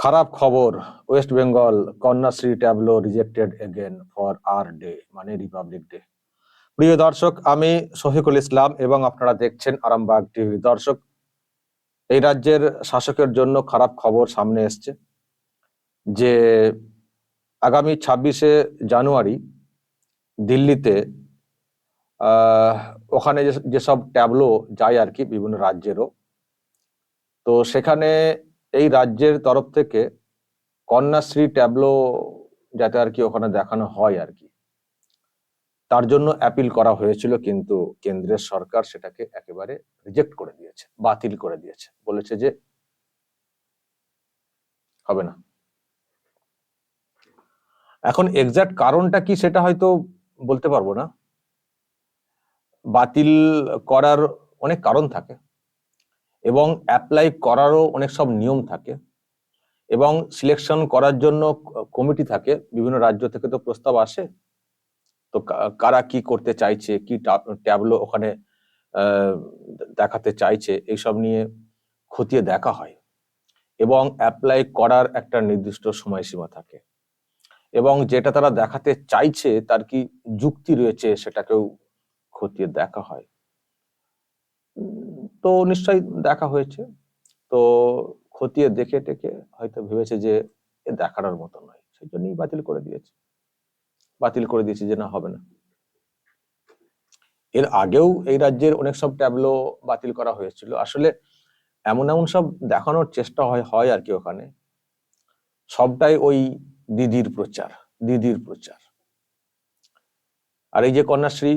খারাপ খবর West Bengal Kanyashree tableau rejected again for R day মানে রিপাবলিক ডে প্রিয় দর্শক, আমি শফিকুল ইসলাম এবং আপনারা দেখছেন আরামবাগ টিভি। দর্শক, এই রাজ্যের শাসকের জন্য খারাপ খবর সামনে এসছে যে আগামী ছাব্বিশে জানুয়ারি দিল্লিতে ওখানে যে- যেসব ট্যাবলো যায় আর কি বিভিন্ন রাজ্যেরও, তো সেখানে এই রাজ্যের তরফ থেকে কন্যাশ্রী ট্যাবলো যাতে আর কি ওখানে দেখানো হয় আর কি। তার জন্য অ্যাপিল করা হয়েছিল কিন্তু কেন্দ্রের সরকার সেটাকে একেবারে রিজেক্ট করে দিয়েছে, বাতিল করে দিয়েছে। বলেছে যে হবে না। এখন এক্সাক্ট কারণটা কি সেটা হয়তো বলতে পারব না। বাতিল করার অনেক কারণ থাকে। এবং অ্যাপ্লাই করারও অনেক সব নিয়ম থাকে এবং সিলেকশন করার জন্য কমিটি থাকে, বিভিন্ন রাজ্য থেকে তো প্রস্তাব আসে। তো কারা কি করতে চাইছে, কি ট্যাবলো ওখানে দেখাতে চাইছে, এইসব নিয়ে খতিয়ে দেখা হয় এবং অ্যাপ্লাই করার একটা নির্দিষ্ট সময়সীমা থাকে এবং যেটা তারা দেখাতে চাইছে, তার কি যুক্তি রয়েছে, সেটাকেও খতিয়ে দেখা হয়। তো নিশ্চয়ই দেখা হয়েছে। তো খতিয়ে দেখে টেকে হয়তো ভেবেছে যে এ দেখানোর মতো নয় সেই জন্যই বাতিল করে দিয়েছে। বাতিল করে দিয়েছে যে না, হবে না। এর আগেও এই রাজ্যের অনেক সব ট্যাবলো বাতিল করা হয়েছিল। আসলে এমন এমন সব দেখানোর চেষ্টা হয় হয় আর কি ওখানে। সবটাই ওই দিদির প্রচার দিদির প্রচার। আর এই যে কন্যাশ্রী,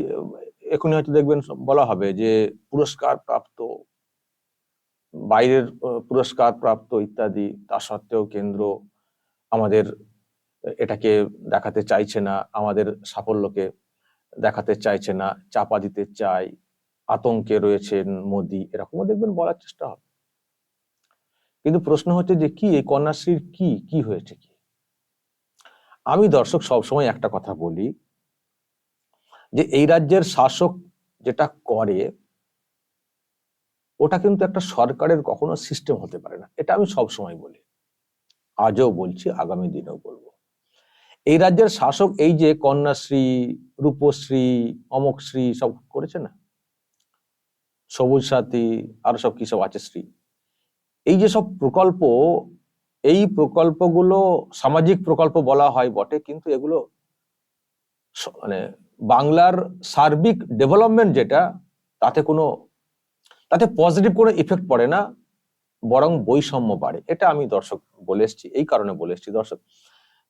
এখনই হয়তো দেখবেন, বলা হবে যে পুরস্কার প্রাপ্ত বাইরের পুরস্কার প্রাপ্ত ইত্যাদি, তা সত্ত্বেও কেন্দ্র আমাদের এটাকে দেখাতে চাইছে না, আমাদের সাফল্যকে দেখাতে চাইছে না, চাপা দিতে চায়, আতঙ্কে রয়েছেন মোদি, এরকমও দেখবেন বলার চেষ্টা হবে। কিন্তু প্রশ্ন হচ্ছে যে কি, এই কন্যাশ্রীর কি কি হয়েছে কি? আমি দর্শক সবসময় একটা কথা বলি যে এই রাজ্যের শাসক যেটা করে ওটা কিন্তু একটা সরকারের কখনো সিস্টেম হতে পারে না। এটা আমি সব সময় বলি। আজও বলছি, আগামী দিনেও বলব। এই রাজ্যের শাসক এই যে কন্যাশ্রী, রূপশ্রী অমকশ্রী সব করেছে না? সবুজ সাথী, আর সব কি সব আছে শ্রী। এই যে সব প্রকল্প, এই প্রকল্পগুলো সামাজিক প্রকল্প বলা হয় বটে, কিন্তু এগুলো মানে বাংলার সার্বিক ডেভেলপমেন্ট যেটা, তাতে কোনো তাতে পজিটিভ কোনো ইফেক্ট পড়ে না, বরং বৈষম্য বাড়ে। এটা আমি দর্শক বলে এসছি, এই কারণে বলে এসছি দর্শক।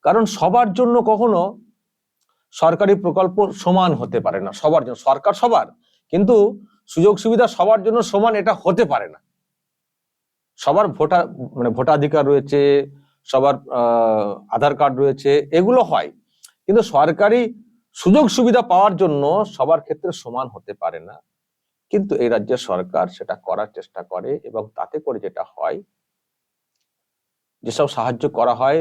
কারণ সবার জন্য কখনো সরকারি প্রকল্প সমান হতে পারে না, সবার জন্য। সরকার সবার, কিন্তু সুযোগ সুবিধা সবার জন্য সমান এটা হতে পারে না। সবার ভোটার মানে ভোটাধিকার রয়েছে, সবার আধার কার্ড রয়েছে, এগুলো হয়। কিন্তু সরকারি সুযোগ সুবিধা পাওয়ার জন্য সবার ক্ষেত্রে সমান হতে পারে না। কিন্তু এই রাজ্যের সরকার সেটা করার চেষ্টা করে এবং তাতে করে যেটা হয়, যেসব সাহায্য করা হয়,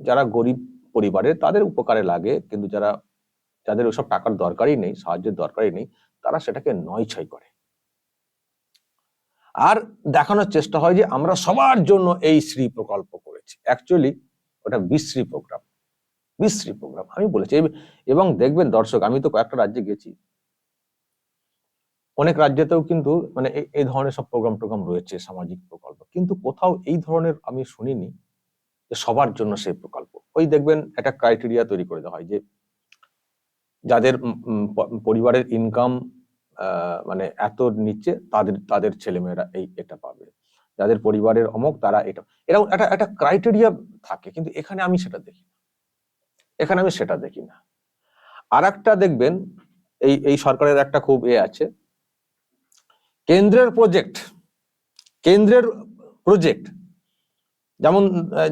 যারা গরিব পরিবারের তাদের উপকারে লাগে, কিন্তু যারা, যাদের ওসব টাকার দরকারই নেই, সাহায্যের দরকারই নেই, তারা সেটাকে নয় ছয় করে। আর দেখানোর চেষ্টা হয় যে আমরা সবার জন্য এই শ্রী প্রকল্প করেছি। অ্যাকচুয়ালি ওটা বিশ্রী প্রোগ্রাম বিশ্রী প্রোগ্রাম আমি বলেছি। এবং দেখবেন দর্শক, আমি তো কয়েকটা রাজ্যে গেছি। অনেক রাজ্যেতেও কিন্তু মানে এই- ধরনের সব প্রোগ্রাম টোগ্রাম রয়েছে, সামাজিক প্রকল্প। কিন্তু কোথাও এই ধরনের আমি শুনিনি যে সবার জন্য সেই প্রকল্প। ওই দেখবেন একটা ক্রাইটেরিয়া তৈরি করে দেওয়া হয় যে যাদের পরিবারের ইনকাম মানে এত নিচে তাদের তাদের ছেলেমেয়েরা এই, এটা পাবে। যাদের পরিবারের অমুক, তারা এটা এরকম একটা একটা ক্রাইটেরিয়া থাকে, কিন্তু এখানে আমি সেটা দেখি না। এখানে আমি সেটা দেখি না। আর একটা দেখবেন, এই এই সরকারের একটা খুব এ আছে কেন্দ্রের প্রজেক্ট কেন্দ্রের প্রজেক্ট যেমন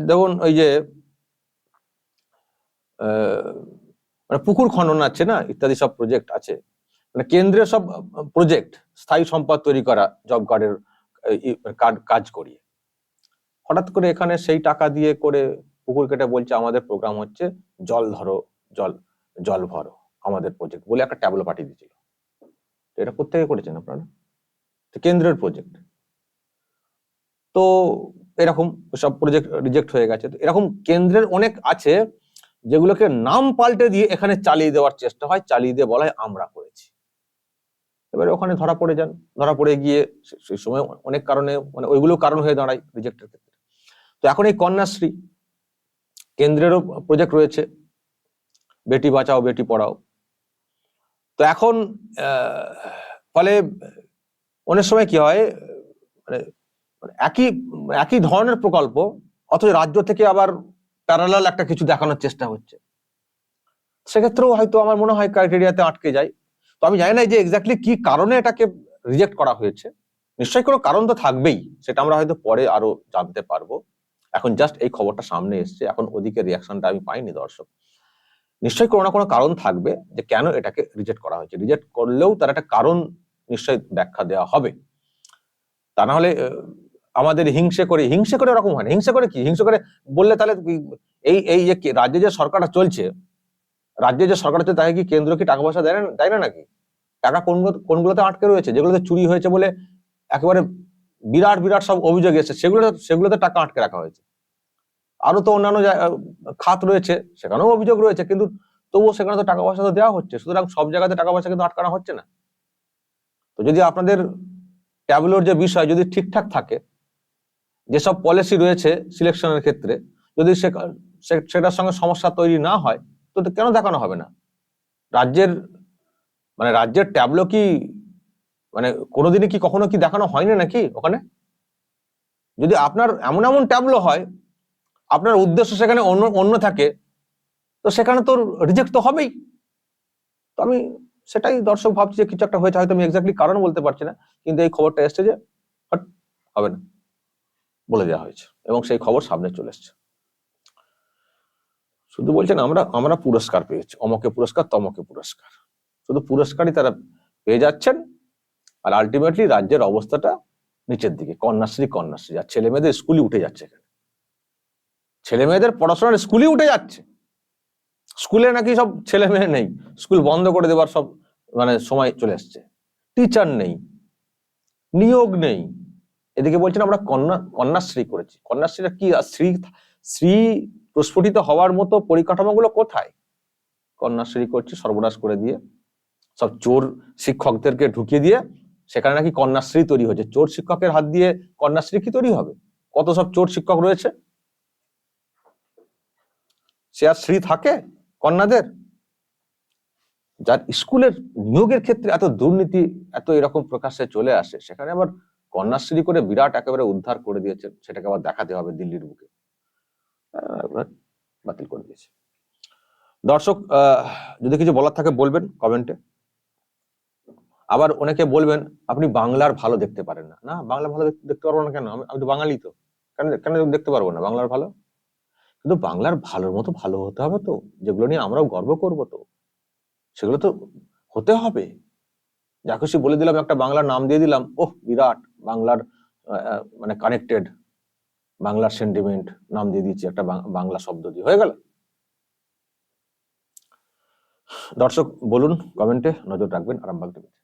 দেখুন, ওই যে মানে পুকুর খনন আছে না, ইত্যাদি সব প্রজেক্ট আছে। মানে কেন্দ্রের সব প্রজেক্ট স্থায়ী সম্পদ তৈরি করা জব কার্ডের কার্ড কাজ করিয়ে। হঠাৎ করে এখানে সেই টাকা দিয়ে করে পুকুর কেটে বলছে, আমাদের প্রোগ্রাম হচ্ছে জল ধরো, জল জল ভরো, আমাদের প্রজেক্ট বলে একটা ট্যাবলো পাঠিয়ে দিয়েছিল। এটা কোথেকে করেছেন আপনারা? কেন্দ্রের প্রজেক্ট তো এরকম সব প্রজেক্ট রিজেক্ট হয়ে গেছে। তো এরকম কেন্দ্রের অনেক আছে যেগুলোকে নাম পাল্টে দিয়ে এখানে চালিয়ে দেওয়ার চেষ্টা হয়, চালিয়ে দিয়ে বলা হয় আমরা করেছি। এবারে ওখানে ধরা পড়ে যান, ধরা পড়ে গিয়ে সেই সময় অনেক কারণে মানে ওইগুলো কারণ হয়ে দাঁড়ায় রিজেক্টের ক্ষেত্রে। তো এখন এই কন্যাশ্রী, কেন্দ্রেরও প্রজেক্ট রয়েছে। বেটি বাঁচাও, বেটি পড়াও। তো এখন ফলে অনেক সময় কি হয় মানে মানে একই একই ধরনের প্রকল্প, অথচ রাজ্য থেকে আবার প্যারালাল একটা কিছু দেখানোর চেষ্টা হচ্ছে। সেক্ষেত্রেও হয়তো আমার মনে হয় ক্রাইটেরিয়াতে আটকে যায় তো আমি জানি না যে এক্স্যাক্টলি কি কারণে এটাকে রিজেক্ট করা হয়েছে। নিশ্চয়ই কোনো কারণ তো থাকবেই, সেটা আমরা হয়তো পরে আরও জানতে পারব। এখন জাস্ট এই খবরটা সামনে এসছে, এখন ওদিকে রিয়াকশনটা আমি পাইনি দর্শক। নিশ্চয়ই কোনো না কোনো কারণ থাকবে যে কেন এটাকে রিজেক্ট করা হয়েছে। রিজেক্ট করলেও তার একটা কারণ নিশ্চয়ই ব্যাখ্যা দেওয়া হবে। তা না হলে আমাদের হিংসে করে হিংসে করে এরকম হয় হিংসে করে কি? হিংসে করে বললে তাহলে এই এই যে রাজ্যে যে সরকারটা চলছে, রাজ্যে যে সরকার চলছে, তাকে কি কেন্দ্র কি টাকা পয়সা দেয় না দেয় না নাকি? টাকা কোনগুলো কোনগুলোতে আটকে রয়েছে? যেগুলোতে চুরি হয়েছে বলে একেবারে বিরাট বিরাট সব অভিযোগ এসেছে, সেগুলো, সেগুলোতে টাকা আটকে রাখা হয়েছে। আরও তো অন্যান্য খাত রয়েছে, সেখানেও অভিযোগ রয়েছে, কিন্তু তবুও সেখানে তো টাকা পয়সা তো দেওয়া হচ্ছে। সুতরাং সব জায়গাতে টাকা পয়সা কিন্তু আটকানো হচ্ছে না। তো যদি আপনাদের ট্যাবলোর যে বিষয় যদি ঠিকঠাক থাকে, যেসব পলিসি রয়েছে সিলেকশনের ক্ষেত্রে, যদি সেটার সঙ্গে সমস্যা তৈরি না হয়, তো তো কেন দেখানো হবে না? রাজ্যের মানে রাজ্যের ট্যাবলো কি মানে কোনোদিনই কি কখনো কি দেখানো হয়নি নাকি ওখানে? যদি আপনার এমন এমন ট্যাবলো হয়, আপনার উদ্দেশ্য সেখানে অন্য অন্য থাকে, তো সেখানে তো রিজেক্ট তো হবেই। তো আমি সেটাই দর্শক ভাবছে যে কিছু একটা হয়েছে, হয়তো আমি এক্স্যাক্টলি কারণ বলতে পারছি না, কিন্তু এই খবরটা এসছে যে হবে না, বলে দেওয়া হয়েছে এবং সেই খবর সামনে চলে এসছে। শুধু বলছেন আমরা আমরা পুরস্কার পেয়েছি, অমকে পুরস্কার, তমকে পুরস্কার। শুধু পুরস্কারই তারা পেয়ে যাচ্ছেন, আর আলটিমেটলি রাজ্যের অবস্থাটা নিচের দিকে, কন্যাশ্রী কন্যাশ্রী, আর ছেলে মেয়েদের স্কুলই উঠে যাচ্ছে এখানে। ছেলে মেয়েদের পড়াশোনার স্কুলই উঠে যাচ্ছে। স্কুলে নাকি সব ছেলে মেয়ে নেই, স্কুল বন্ধ করে দেওয়ার সব মানে সময় চলে এসছে টিচার নেই, নিয়োগ নেই। এদিকে বলছেন আমরা কন্যা, কন্যাশ্রী করেছি। কন্যাশ্রীটা কি শ্রী শ্রী প্রস্ফুটিত হওয়ার মতো পরিকাঠামোগুলো কোথায়? কন্যাশ্রী করছি সর্বনাশ করে দিয়ে, সব চোর শিক্ষকদেরকে ঢুকিয়ে দিয়ে, সেখানে নাকি কন্যাশ্রী তৈরি হয়েছে। চোর শিক্ষকের হাত দিয়ে কন্যাশ্রী কি তৈরি হবে? কত সব চোর শিক্ষক রয়েছে? সে আর শ্রী থাকে কন্যাদের? যার স্কুলের নিয়োগের ক্ষেত্রে এত দুর্নীতি, এত এরকম প্রকাশ্যে চলে আসে, সেখানে আবার কন্যাশ্রী করে বিরাট একেবারে উদ্ধার করে দিয়েছেন সেটাকে আবার দেখাতে হবে দিল্লির বুকে। বাতিল করে দিয়েছে। দর্শক যদি কিছু বলার থাকে বলবেন কমেন্টে। আবার অনেকে বলবেন, আপনি বাংলার ভালো দেখতে পারেন না। না, বাংলা ভালো দেখতে পারব না কেন? আমি তো বাঙালি তো। কেন কেন দেখতে পারব না? বাংলার ভালো? কিন্তু বাংলার ভালোর মতো ভালো হতে হবে তো, যেগুলো নিয়ে আমরাও গর্ব করব তো। সেগুলো তো হতে হবে। যা বলে দিলাম, একটা বাংলার নাম দিয়ে দিলাম। ওহ, বিরাট বাংলার মানে কানেক্টেড বাংলার সেন্টিমেন্ট নাম দিয়ে দিচ্ছি একটা বাংলা শব্দ দিয়ে। হয়ে গেল। দর্শক, বলুন কমেন্টে নজর রাখবেন, আরামবাগ টিভিতে